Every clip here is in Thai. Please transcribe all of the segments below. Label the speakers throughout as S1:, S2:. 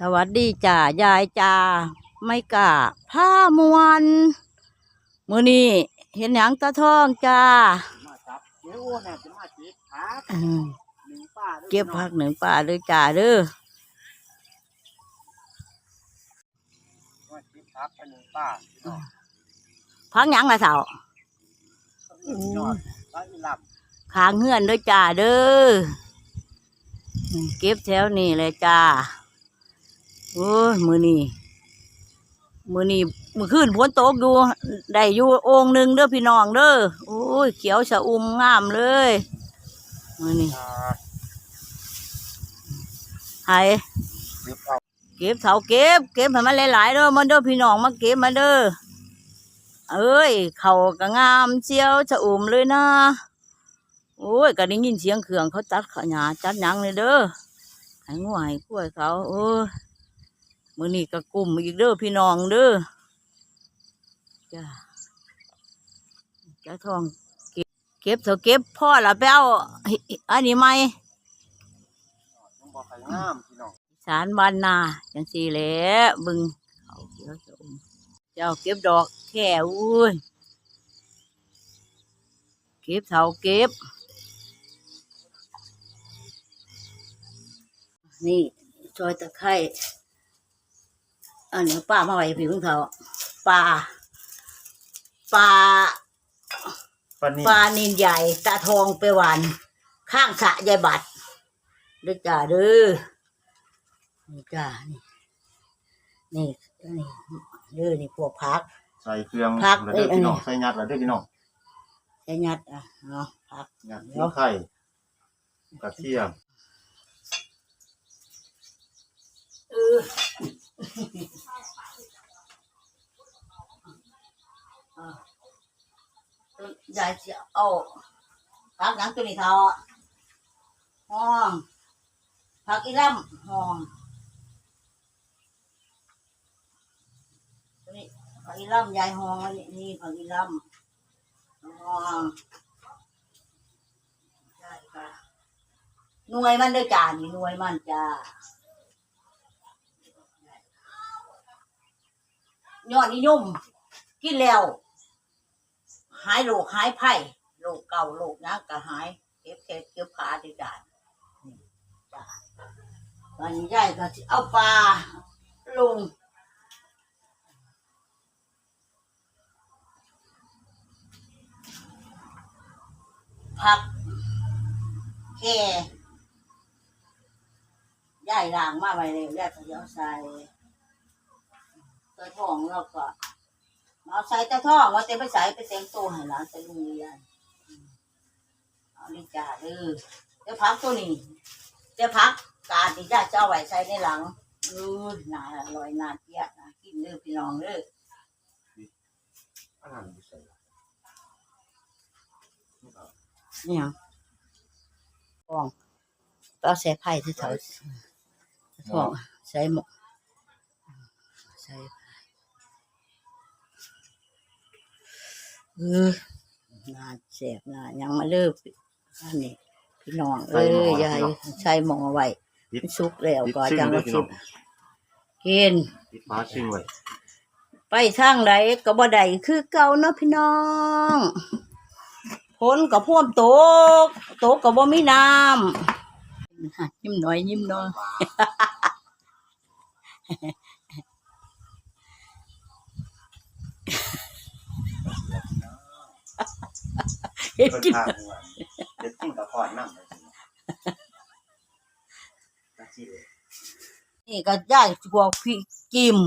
S1: สวัสดีจ้ายายจ้าไม่กะผ้ามวนมือนี้เห็นหยังตาทองจ้า
S2: มาจับเดี๋ยวอ้วนน่ะจะมาเก็บผัก
S1: อืม
S2: หนึ่งป้าด้อ
S1: เก็บผักหนึ่งป่าเลยจ้าเด้อ
S2: ว่าเก็บผักไปหนึ่งป้าพี่น้อง
S1: พักหยังละเสา
S2: พี่น้องป้าอีหลับ
S1: ขางเฮือนด้วยจ้าเด้ออืมเก็บแถวนี้เลยจ้า โอ้ยมือนี้มือนี้มือขึ้นฝนตกอยู่ได้อยู่องค์หนึ่งเด้อพี่น้องเด้อโอ้ยเขียวชะอุ่มงามเลยมือนี่ไห้
S2: เก็บเอา
S1: เก็บเสาเก็บ เก็บให้มันหลายๆเด้อมันเด้อพี่น้องมาเก็บมาเด้อเอ้ยเขาก็งามเจียวชะอุ่มเลยนะโอ้ยก็ได้ยินเสียงเครื่องเขาตัดขยาจัดยังเลยเด้อให้งัวให้กล้วยเขาโอ้ย มื้อนี้ก็กลุ่มอีกเด้อพี่น้องเด้อจ้าจ้าทองเก็บเก็บเถอะเก็บพ่อละไปเอาอันนี้ไหม
S2: ต้องบอกใครงามพี่น้อง
S1: สารบ้านนาจังสี่แหละบึงเขาเขียวชะอุ่มเจ้าเก็บดอกแค่อุ้ยเก็บเสาเก็บ นี่ซอยตะไคร้ อันนี้ป้ามาไว้พี่ของเขาปลาปลา
S2: ปลานี่
S1: ปลานินใหญ่ตาทองไปหวานข้างสระยายบัตรเด้อจ้าเด้อนี่จ้านี่นี่นี่เด้อนี่พวกพัก
S2: ใส่เครื่อง
S1: ผัก
S2: แล้วเด้อพี่น้อง
S1: เอ้ย
S2: ใส่ยัดแล้วเด้อพี่น้อง
S1: ใช้ยัดอะเนาะพัก
S2: ยัด
S1: เดี๋ยว
S2: ไข่กระเทียม
S1: เอออะต้น ยายจะเอาพักหนังตัวนี้เทาห้องพักอีล่ำห้องนี้ผักอีล่ำยายห้องนนี้นี่ผักอีล่ำห้องใช่ค่ะหน่วยมันเด้วยจ้านี่หน่วยมันจ้า ยอดนิยม กินแล้ว หายโรคหายไผ่โรคเก่าโรคนักก็หายเก็บแขนเก็บขาดีจ้านจ้าวันนี้ยายก็เอาปลาลงผักแค่ยายล้างมาไว้เลยยายก็จะเอาใส่ ตะทองแล้วก็เอาใส่ตะทองว่าเต็มไปใส่ไปเต็มตัวให้หลานใส่ลุงเรียนเอานี่จ้าเด้อเดี๋ยวพักตัวนี้เดี๋ยวพักกาดที่ยายจะเอาไหวใส่ในหลังเออน่าอร่อยนาเกลียดน่ากินเด้อพี่น้องเด้อ
S2: อันนั้นบ่ใส่
S1: นี่ยฟองเอาใส่ไผ่ที่เถาฟองใส่หมกใส่ไผ่ เออน่าเจ็บน่ายังมาเลิกอันนี้พี่น้องเอ้ยยายใส่หมอไว้มันสุกแล้วก็
S2: ปิด
S1: จัง
S2: ซิ่
S1: ว่า
S2: เด้อพี่
S1: สิ
S2: น้อง
S1: กิน
S2: ปิดฟ้าซิ่งไว้
S1: ไปทางใดก็บ่ได้คือเก่าเนาะพี่น้องฝนก็พ่วมตกตกก็บ่มีน้ำยิ้มหน่อยยิ้มหน่อย เฮ็ด
S2: เพิ่น
S1: กิน
S2: ทางว่าเด็ดกินกับพอดน้ำเลยพี่ง
S1: นี่ก็ย้ายพวกพี่กิม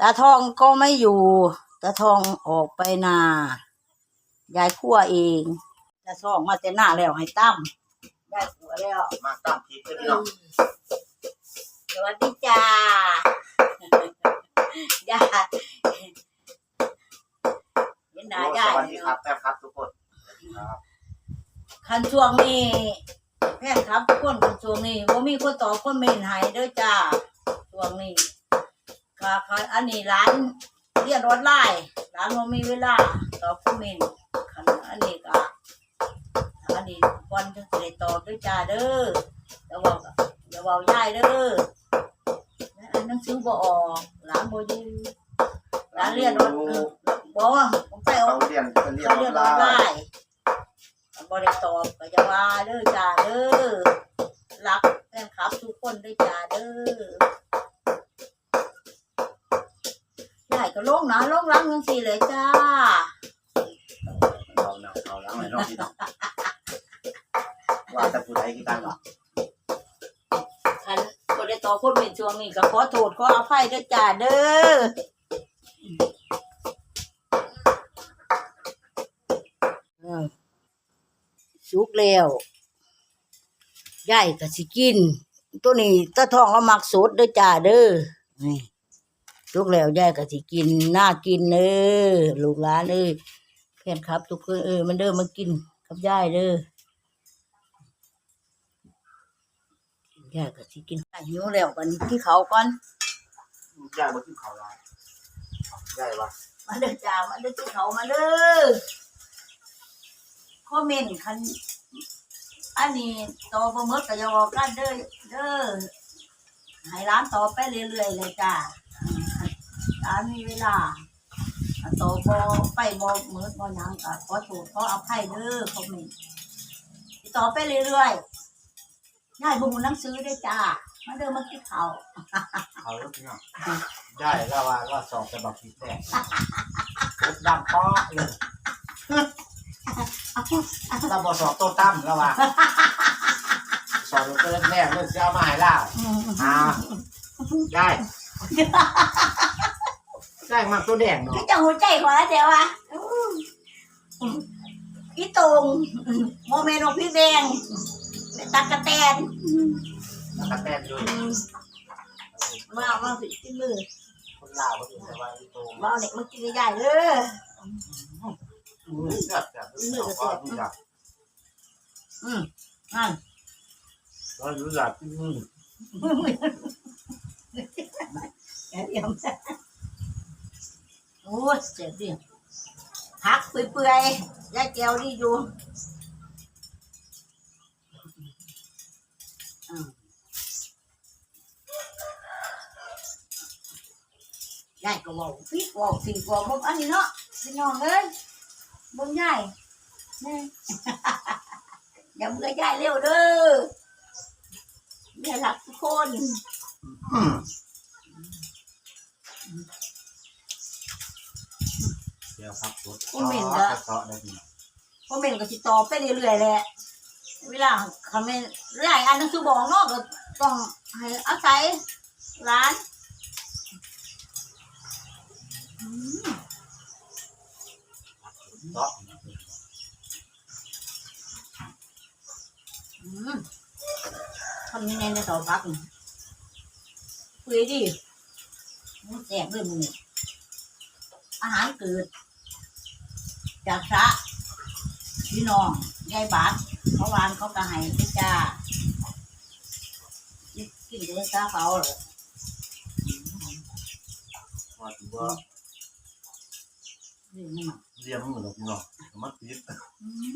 S1: ตาทองก็ไม่อยู่ตาทองออกไปนายายคั่วเองตาทองมาแต่หน้าแล้วให้ตั้มยายคั่วแล้ว
S2: มาตามพริกเด้อพี่น้อง
S1: สวัสดีจ้ายาเห็นหน้าย่า
S2: สวัสดีครับแป๊บครับทุกคนครับ
S1: คันช่วงนี้แพทย์ครับทุกคนคันช่วงนี้ว่ามีคนตอบคนเมนใหายเด้อจ้าช่วงนี้ค่ะค่ะอันนี้ร้านเรียนรถไล่ร้านว่ามีเวลาตอบคนเมนคันอันนี้ก็อันนี้วันจะได้ตอบด้วยจ้าเด้อเดี๋ยวบอกเดี๋ยวบอกย่ายเด้อซื้อบ่ออกหลานบ่อยู่หลานเรียนรถเออบ่ ผมไปเอา
S2: เขาเรียนเขาเรียน
S1: เขา
S2: อ
S1: เรี
S2: อยน
S1: น
S2: ไล
S1: ออนไล
S2: น์
S1: น์บ่ได้ตอบก็จะว่าเด้อจ้าเด้อรักแฟนคลับทุกคนเด้อจ้าเด้อยายก็ลงนะลงรังจังซี่เลยจ้า
S2: เราหนักเราล้างไม่รอบที่น้องว่าแต่ผู้ใดกี่ตังค์หรอ
S1: คันบ่ได้ตอบคนเป็นช่วงนี้ก็ขอโทษขออภัยเด้อจ้าเด้อ สุกแล้วยายก็สิกิน ตัวนี้ตาทองเรามักสดเด้อจ้าเด้อนี่สุกแล้วยายก็สิกินน่ากินเด้อลูกหลานเอ้ยแฟนครับ ทุกคนเออมันเด้อมากินกับยายเด้อยายก็สิกินหิวแล้วกันที่เขาวก่อน
S2: ย่ายมากินข้าวร้านย่ายวะ
S1: มาเด้อจ้ามาเด้อที่เขามาเด้อ คอมเมนต์คันอันนี้ต่อบ่หมดก็อย่าบอกกันเด้อเด้อให้ร้านต่อไปเรื่อยๆเลยจ้าร้านมีเวลาต่อบ่ไปบ่หมดบ่หยังก็ขอโทษขออภัยเด้อคอมเมนต์ต่อไปเรื่อยๆง่ายบ่มูหนังสือเด้จ้ามาเด้อมากินข้า
S2: เขาลูกพี่น้องย่ายแล้วว่าว่าสอบจะบอกผิดแน่ดังป๊อกเลย เราบอกสอบโต้ตั้มแล้วว่าสอบรถแรกๆเรื่องเสียมาให้ล่าอ่าได้ได้มากตัวแดงเนาะ
S1: พี่จะหัวใจขอแล้วเดี๋ยววะพี่ตรงโมเมนต์พี่แดงตากระแตน
S2: แล้วก็แต้มด้วย
S1: มามาผิดที่มือ
S2: คนลาวก็ถึงจะว่าที่โต
S1: มาเอาเด็กมากินใหญ่ๆเลย
S2: มือเสียบเสียบมือก็รู้จัก
S1: อืมนั่น
S2: ก็รู้จักที่มือ
S1: แกเดียวโอ้เจ็บดิหักเปื่อยๆยายแก้วดีอยู่ยายก็บอกพี่บอกสิ่งบอกบอกอันนี้เนาะพี่น้องเอ้ย เบิ่งยายนี่อย่าเบื่อยายเร็วเด้อแม่รักทุกคน
S2: เดี๋ยวครับรถ
S1: คอมเมนต์ก็
S2: เสาะได้ดี
S1: คอมเมนต์ก็สิตอบไปเรื่อยๆแหละเวลาคอมเมนต์หลายอันหนังสือบอกเนาะก็ต้องให้อาศัยร้านอืม
S2: เสาะ
S1: อืมทำยังไงในต่อพักคุยดิมันแสบด้วยมึงนี่อาหารเกิด จากพระพี่น้องยายบาทเขาวานเขาก็ให้ด้วยจ้ากินเดือดซาเขาเหรอ
S2: ว่า ถือว่า
S1: นี่มัน
S2: เรียมมือเราพี่น้องมัดติด
S1: อืม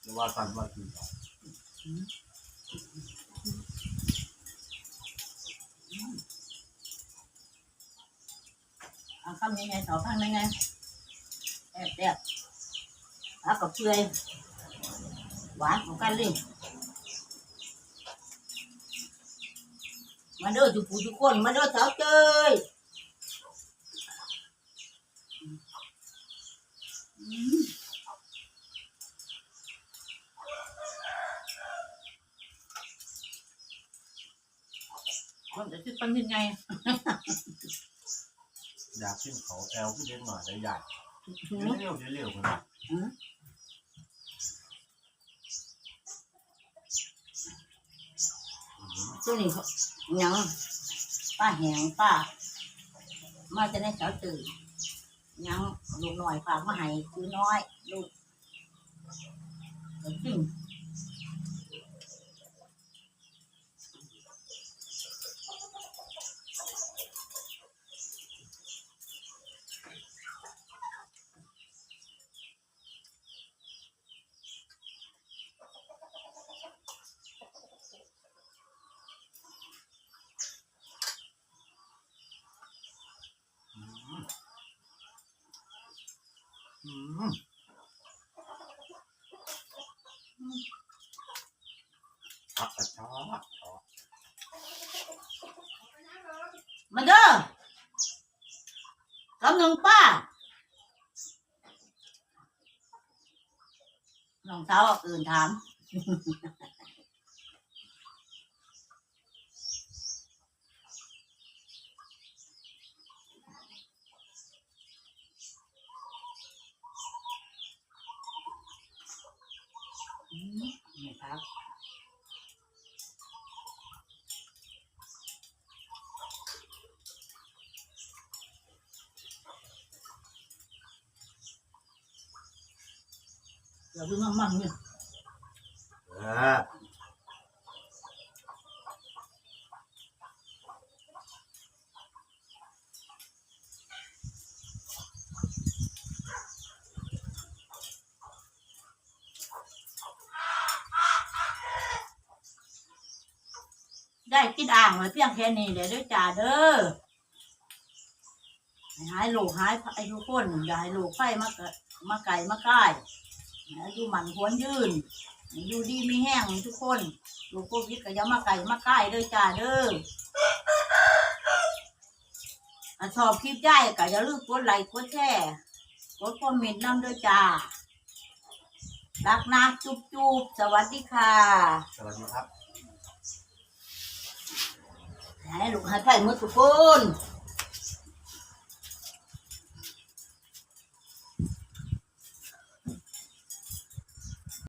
S2: หรือว่าสั่นว่ากิน
S1: เอาคำยังไงต่อข้างยังไงแอบแอบแล้วก็เปื่อยหวานของกันเลยมาเด้อทุกผู้ทุกคนมาเด้อสาวเจ้ย ม
S3: มันจะคิดเป็นยังไง
S2: อยากขึ้นเขาแอลขึ้นเล่นหน่อยได้ใหญ่
S1: อืม
S2: เร็วๆเร็วๆคนละ
S1: ตัวนี้เขายังป้าแหงป้า มาจะได้สาวตื่น ยังลูกหน่อยฝากมาให้คือน้อย ลูกจริง มาเด้อกำลังป้า น้องสาวอื่นถาม เดี๋ยวดูมั่งมั่งเนี่ยได้กินอ่างไว้เพียงแค่นี้เดี๋ยวด้วยจ่าเด้อหายโลกหายไอ้ทุกคนอย่าให้โลกไฟมาเกะมาไก่มาใกล้ อยู่หมันควรยืนให้อยู่ดีมีแห้งทุกคนโลกโควิดก็อย่ามาไก่มาใกล้เด้อจ่าเด้อถ้าชอบคลิปได้ก็อย่าลืมกดไลค์กดแชร์กดคอมเมนต์นำเด้อจ้ารักนะจุ๊บจุ๊บสวัสดีค่ะ
S2: สวัสดีครับ
S1: ให้ลูกให้ไผ่มือทุกคน